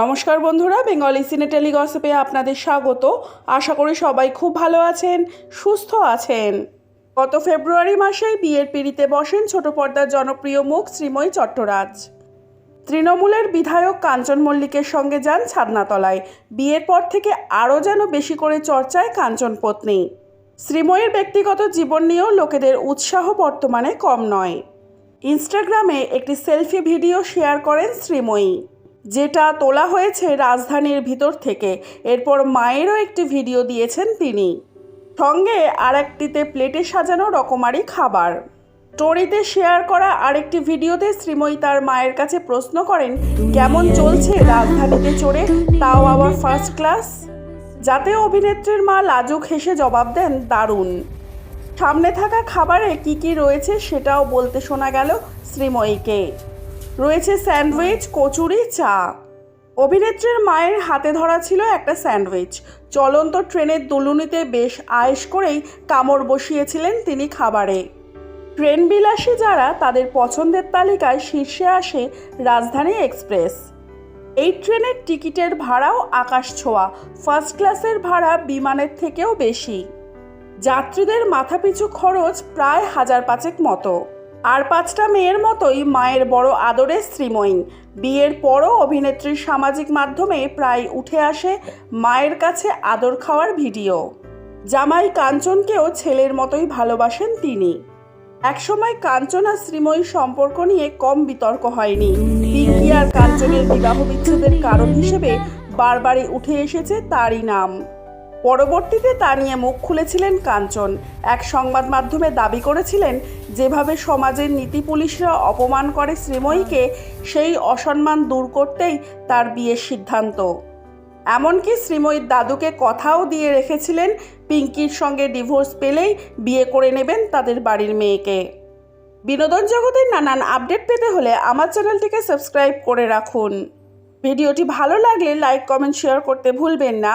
নমস্কার বন্ধুরা, বেঙ্গলি সিনে টেলিগসিপে আপনাদের স্বাগত। আশা করি সবাই খুব ভালো আছেন, সুস্থ আছেন। গত ফেব্রুয়ারি মাসেই বিয়ের পিড়িতে বসেন ছোট পর্দার জনপ্রিয় মুখ শ্রীময়ী চট্টরাজ। তৃণমূলের বিধায়ক কাঞ্চন মল্লিকের সঙ্গে যান ছাদনাতলায়। বিয়ের পর থেকে আরও যেন বেশি করে চর্চায় কাঞ্চন পত্নী। শ্রীময়ীর ব্যক্তিগত জীবন নিয়েও লোকেদের উৎসাহ বর্তমানে কম নয়। ইনস্টাগ্রামে একটি সেলফি ভিডিও শেয়ার করেন শ্রীময়ী। যেটা তোলা হয়েছে রাজধানীর ভিতর থেকে। এরপর মায়েরও একটি ভিডিও দিয়েছেন তিনি। সঙ্গে আরেকটিতে প্লেটে সাজানো রকমারি খাবার। স্টোরিতে শেয়ার করা আরেকটি ভিডিওতে শ্রীময়ী তার মায়ের কাছে প্রশ্ন করেন, কেমন চলছে রাজধানীতে চড়ে? তাও আবার ফার্স্ট ক্লাস যাতে অভিনেত্রীর মা লাজুক হেসে জবাব দেন, দারুণ। সামনে থাকা খাবারে কি কি রয়েছে সেটাও বলতে শোনা গেল শ্রীময়ীকে। রয়েছে স্যান্ডউইচ, কচুরি, চা। অভিনেত্রীর মায়ের হাতে ধরা ছিল একটা স্যান্ডউইচ। চলন্ত ট্রেনের দুলুনিতে বেশ আয়েশ করেই কামড় বসিয়েছিলেন তিনি খাবারে। ট্রেন বিলাসী যারা তাদের পছন্দের তালিকায় শীর্ষে আসে রাজধানী এক্সপ্রেস। এই ট্রেনের টিকিটের ভাড়াও আকাশ ছোঁয়া, ফার্স্ট ক্লাসের ভাড়া বিমানের থেকেও বেশি। যাত্রীদের মাথাপিছু খরচ প্রায় হাজার পাঁচেক মতো। আর পাঁচটা মেয়ের মতোই মায়ের বড় আদরের শ্রীময়ী। বিয়ের পরও অভিনেত্রীর সামাজিক মাধ্যমে প্রায় উঠে আসে মায়ের কাছে আদর খাওয়ার ভিডিও। জামাই কাঞ্চনকেও ছেলের মতোই ভালোবাসেন তিনি। একসময় কাঞ্চন আর শ্রীময়ীর সম্পর্ক নিয়ে কম বিতর্ক হয়নি। পিঙ্কি আর কাঞ্চনের বিবাহ বিচ্ছেদের কারণ হিসেবে বারবারই উঠে এসেছে তারই নাম। পরবর্তীতে তা নিয়ে মুখ খুলেছিলেন কাঞ্চন। এক সংবাদ মাধ্যমে দাবি করেছিলেন, যেভাবে সমাজের নীতি পুলিশরা অপমান করে শ্রীময়ীকে, সেই অসম্মান দূর করতেই তার বিয়ের সিদ্ধান্ত। এমনকি শ্রীময়ীর দাদুকে কথাও দিয়ে রেখেছিলেন, পিঙ্কির সঙ্গে ডিভোর্স পেলেই বিয়ে করে নেবেন তাদের বাড়ির মেয়েকে। বিনোদন জগতের নানান আপডেট পেতে হলে আমার চ্যানেলটিকে সাবস্ক্রাইব করে রাখুন। ভিডিওটি ভালো লাগলে লাইক, কমেন্ট, শেয়ার করতে ভুলবেন না।